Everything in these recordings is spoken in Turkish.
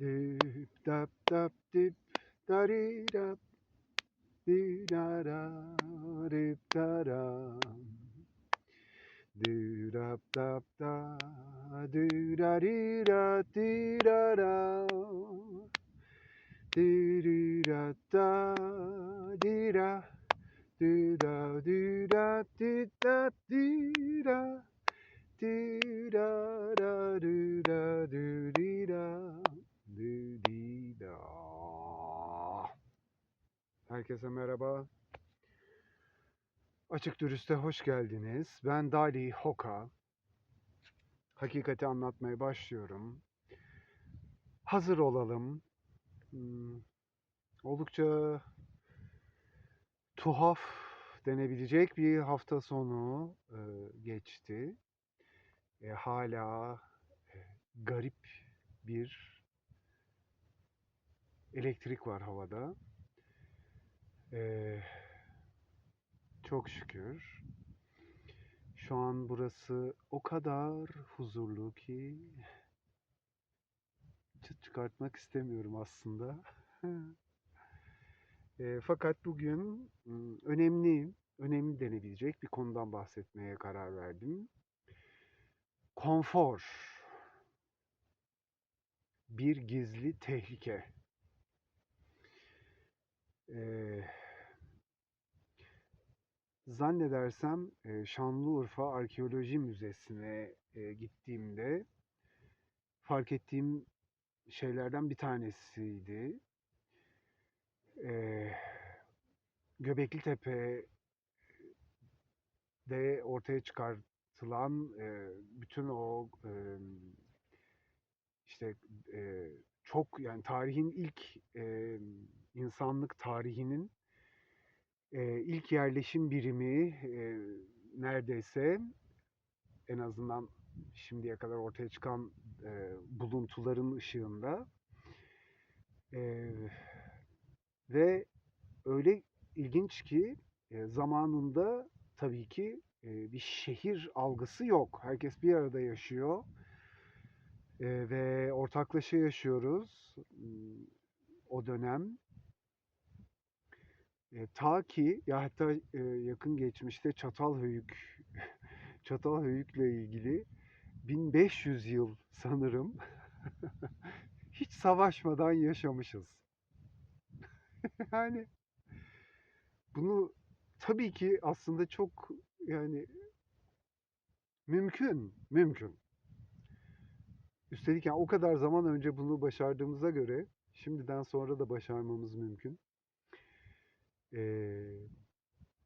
Düp dap dap düp dari dap dü da da düp da da dü dap dap da dü da di da di da da dü dü da da di da dü da dü da di da di da dü da da dü da dü di da dü di da Herkese merhaba. Açık Dürüst'e hoş geldiniz. Ben Dali Hoka. Hakikati anlatmaya başlıyorum. Hazır olalım. Hmm, Oldukça tuhaf denebilecek bir hafta sonu e, geçti. E, hala e, garip bir elektrik var havada. E, çok şükür. Şu an burası o kadar huzurlu ki çıt çıkartmak istemiyorum aslında. E, fakat bugün önemli, önemli denebilecek bir konudan bahsetmeye karar verdim. Konfor. Bir gizli tehlike. Ee, zannedersem Şanlıurfa Arkeoloji Müzesi'ne gittiğimde fark ettiğim şeylerden bir tanesiydi. Ee, Göbekli Tepe'de ortaya çıkartılan e, bütün o e, işte e, çok yani tarihin ilk e, insanlık tarihinin e, ilk yerleşim birimi e, neredeyse en azından şimdiye kadar ortaya çıkan e, buluntuların ışığında e, ve öyle ilginç ki e, zamanında tabii ki e, bir şehir algısı yok. Herkes bir arada yaşıyor e, ve ortaklaşa yaşıyoruz o dönem. E, ta ki ya hatta e, yakın geçmişte Çatalhöyük Çatalhöyük'le ilgili 1500 yıl sanırım hiç savaşmadan yaşamışız. Yani bunu tabii ki aslında çok yani mümkün, mümkün. Üstelik yani o kadar zaman önce bunu başardığımıza göre şimdiden sonra da başarmamız mümkün.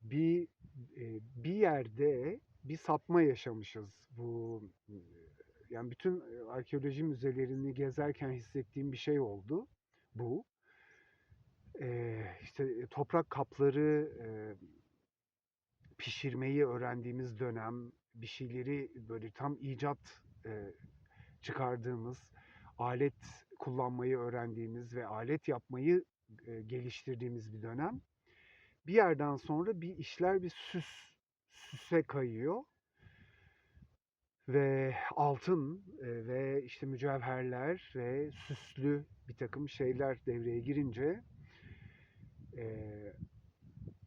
Bir bir yerde bir sapma yaşamışız. Bu yani bütün arkeoloji müzelerini gezerken hissettiğim bir şey oldu. Bu işte e, toprak kapları pişirmeyi öğrendiğimiz dönem, bir şeyleri böyle tam icat çıkardığımız, alet kullanmayı öğrendiğimiz ve alet yapmayı geliştirdiğimiz bir dönem. Bir yerden sonra bir işler bir süs, süse kayıyor ve altın e, ve işte mücevherler ve süslü bir takım şeyler devreye girince e,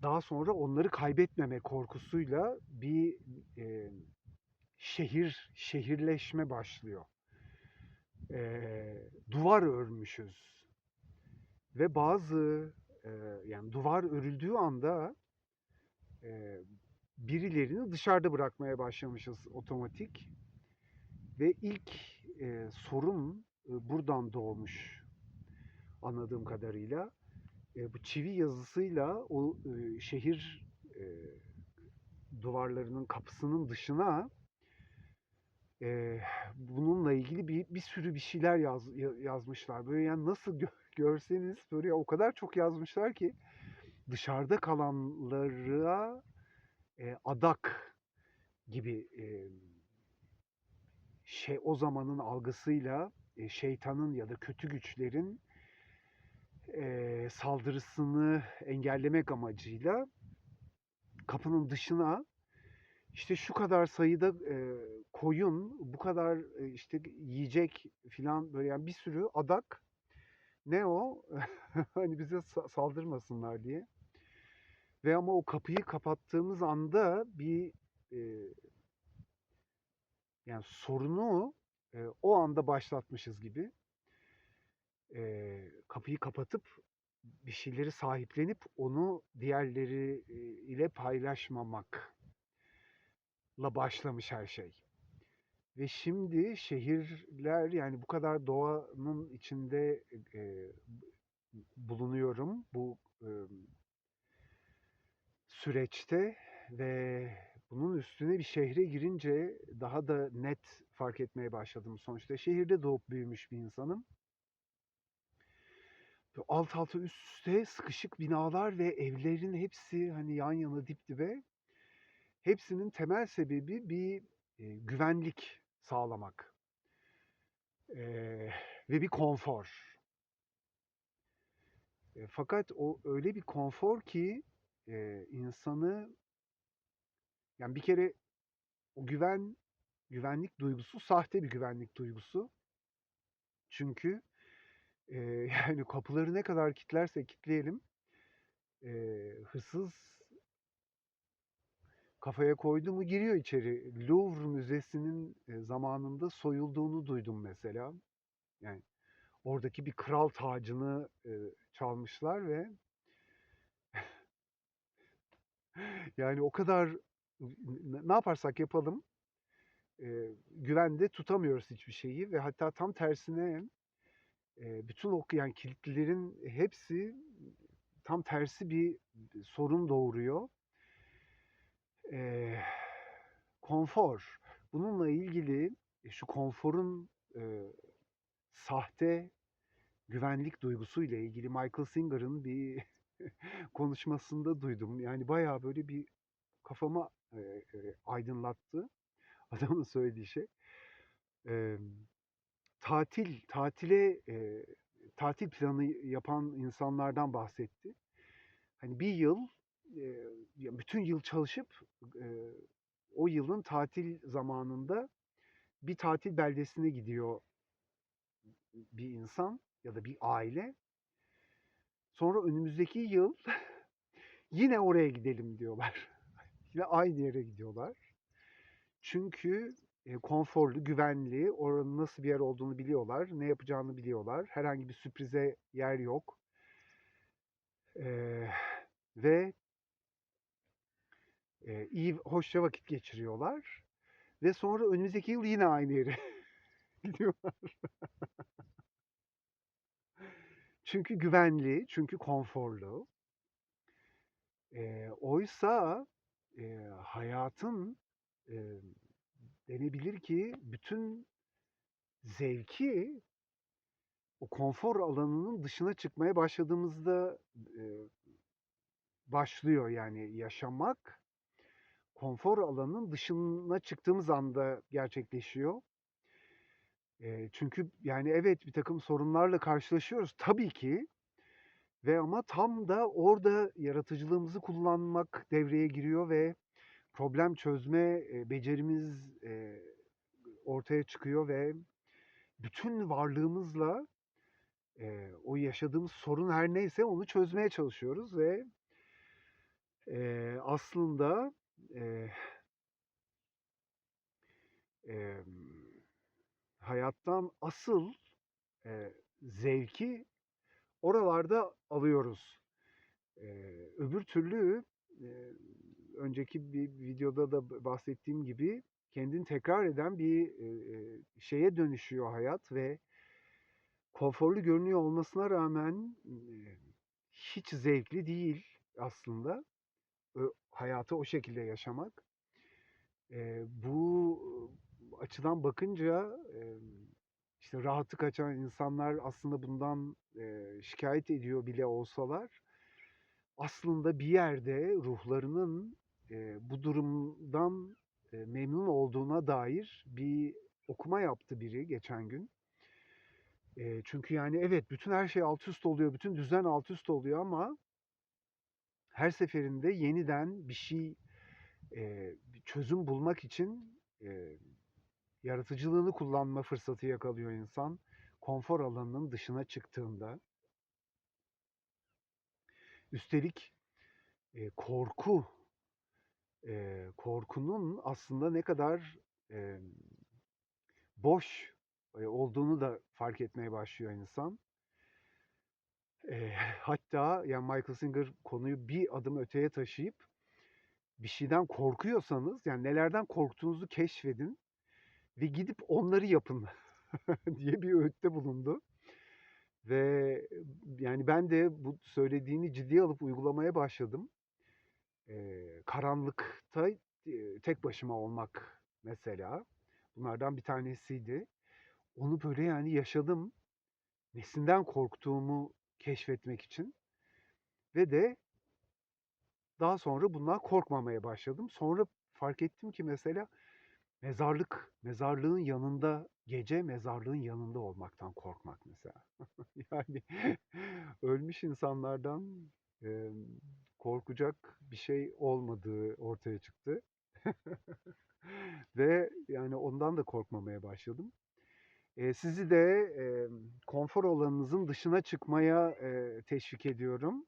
daha sonra onları kaybetmeme korkusuyla bir e, şehir şehirleşme başlıyor. Duvar örmüşüz ve bazı yani duvar örüldüğü anda e, birilerini dışarıda bırakmaya başlamışız otomatik ve ilk e, sorun e, buradan doğmuş anladığım kadarıyla. E, bu çivi yazısıyla o e, şehir e, duvarlarının kapısının dışına e, bununla ilgili bir, bir sürü bir şeyler yaz, ya- yazmışlar. Böyle yani nasıl gö- görseniz böyle o kadar çok yazmışlar ki dışarıda kalanlara e, adak gibi e, şey o zamanın algısıyla e, şeytanın ya da kötü güçlerin e, saldırısını engellemek amacıyla kapının dışına işte şu kadar sayıda e, koyun, bu kadar e, işte yiyecek filan böyle yani bir sürü adak Ne o? Hani bize sa- saldırmasınlar diye. Ve ama o kapıyı kapattığımız anda bir e, yani sorunu e, o anda başlatmışız gibi. E, kapıyı kapatıp bir şeyleri sahiplenip onu diğerleri ile paylaşmamakla başlamış her şey. Ve şimdi şehirler yani bu kadar doğanın içinde e, bulunuyorum bu e, süreçte ve bunun üstüne bir şehre girince daha da net fark etmeye başladım. Sonuçta şehirde doğup büyümüş bir insanım. Alt alta üst üste sıkışık binalar ve evlerin hepsi hani yan yana dip dibe. Hepsinin temel sebebi bir e, güvenlik sağlamak E, ve bir konfor. E, fakat o öyle bir konfor ki e, insanı yani bir kere o güven güvenlik duygusu sahte bir güvenlik duygusu. Çünkü e, yani kapıları ne kadar kilitlersek kilitleyelim e, hırsız kafaya koydu mu giriyor içeri. Louvre Müzesi'nin e, zamanında soyulduğunu duydum mesela. Yani oradaki bir kral tacını e, çalmışlar ve yani o kadar ne yaparsak yapalım e, güvende tutamıyoruz hiçbir şeyi ve hatta tam tersine bütün o yani kilitlilerin hepsi tam tersi bir sorun doğuruyor. E, konfor. Bununla ilgili e, şu konforun e, sahte güvenlik duygusu ile ilgili Michael Singer'ın bir konuşmasında duydum. Yani bayağı böyle bir kafama e, e, aydınlattı adamın söylediği şey. E, tatil, tatile e, tatil planı yapan insanlardan bahsetti. Hani bir yıl, ya bütün yıl çalışıp e, o yılın tatil zamanında bir tatil beldesine gidiyor bir insan ya da bir aile. Sonra önümüzdeki yıl yine oraya gidelim diyorlar. Yine aynı yere gidiyorlar. Çünkü e, konforlu, güvenli, oranın nasıl bir yer olduğunu biliyorlar, ne yapacağını biliyorlar. Herhangi bir sürprize yer yok. Ee, ve e, iyi, hoşça vakit geçiriyorlar. Ve sonra önümüzdeki yıl yine aynı yere gidiyorlar. Çünkü güvenli, çünkü konforlu. Ee, oysa e, hayatın e, denebilir ki bütün zevki o konfor alanının dışına çıkmaya başladığımızda e, başlıyor yani yaşamak konfor alanının dışına çıktığımız anda gerçekleşiyor. Çünkü yani evet bir takım sorunlarla karşılaşıyoruz tabii ki ve ama tam da orada yaratıcılığımızı kullanmak devreye giriyor ve problem çözme becerimiz ortaya çıkıyor ve bütün varlığımızla o yaşadığımız sorun her neyse onu çözmeye çalışıyoruz ve aslında e, e, hayattan asıl e, zevki oralarda alıyoruz. E, öbür türlü e, önceki bir videoda da bahsettiğim gibi kendini tekrar eden bir e, şeye dönüşüyor hayat ve konforlu görünüyor olmasına rağmen e, hiç zevkli değil aslında hayatı o şekilde yaşamak. E, bu açıdan bakınca e, işte rahatı kaçan insanlar aslında bundan e, şikayet ediyor bile olsalar aslında bir yerde ruhlarının e, bu durumdan e, memnun olduğuna dair bir okuma yaptı biri geçen gün. E, çünkü yani evet bütün her şey alt üst oluyor, bütün düzen alt üst oluyor ama her seferinde yeniden bir şey e, çözüm bulmak için e, yaratıcılığını kullanma fırsatı yakalıyor insan konfor alanının dışına çıktığında. Üstelik e, korku, e, korkunun aslında ne kadar e, boş olduğunu da fark etmeye başlıyor insan. E, hatta yani Michael Singer konuyu bir adım öteye taşıyıp bir şeyden korkuyorsanız yani nelerden korktuğunuzu keşfedin ve gidip onları yapın diye bir öğütte bulundu. Ve yani ben de bu söylediğini ciddiye alıp uygulamaya başladım. Eee, karanlıkta eee, tek başıma olmak mesela bunlardan bir tanesiydi. Onu böyle yani yaşadım. Nesinden korktuğumu keşfetmek için ve de daha sonra bundan korkmamaya başladım. Sonra fark ettim ki mesela mezarlık, mezarlığın yanında gece mezarlığın yanında olmaktan korkmak mesela. Yani ölmüş insanlardan eee, korkacak bir şey olmadığı ortaya çıktı. Ve yani ondan da korkmamaya başladım. Sizi de emm, konfor alanınızın dışına çıkmaya eee, teşvik ediyorum.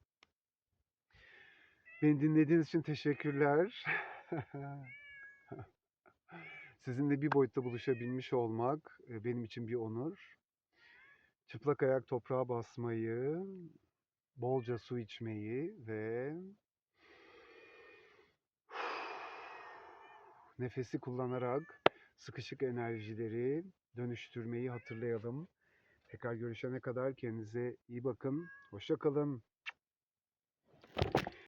Beni dinlediğiniz için teşekkürler. Sizinle bir boyutta buluşabilmiş olmak e, benim için bir onur. Çıplak ayak toprağa basmayı, bolca su içmeyi ve nefesi kullanarak sıkışık enerjileri dönüştürmeyi hatırlayalım. Tekrar görüşene kadar kendinize iyi bakın. Hoşça kalın.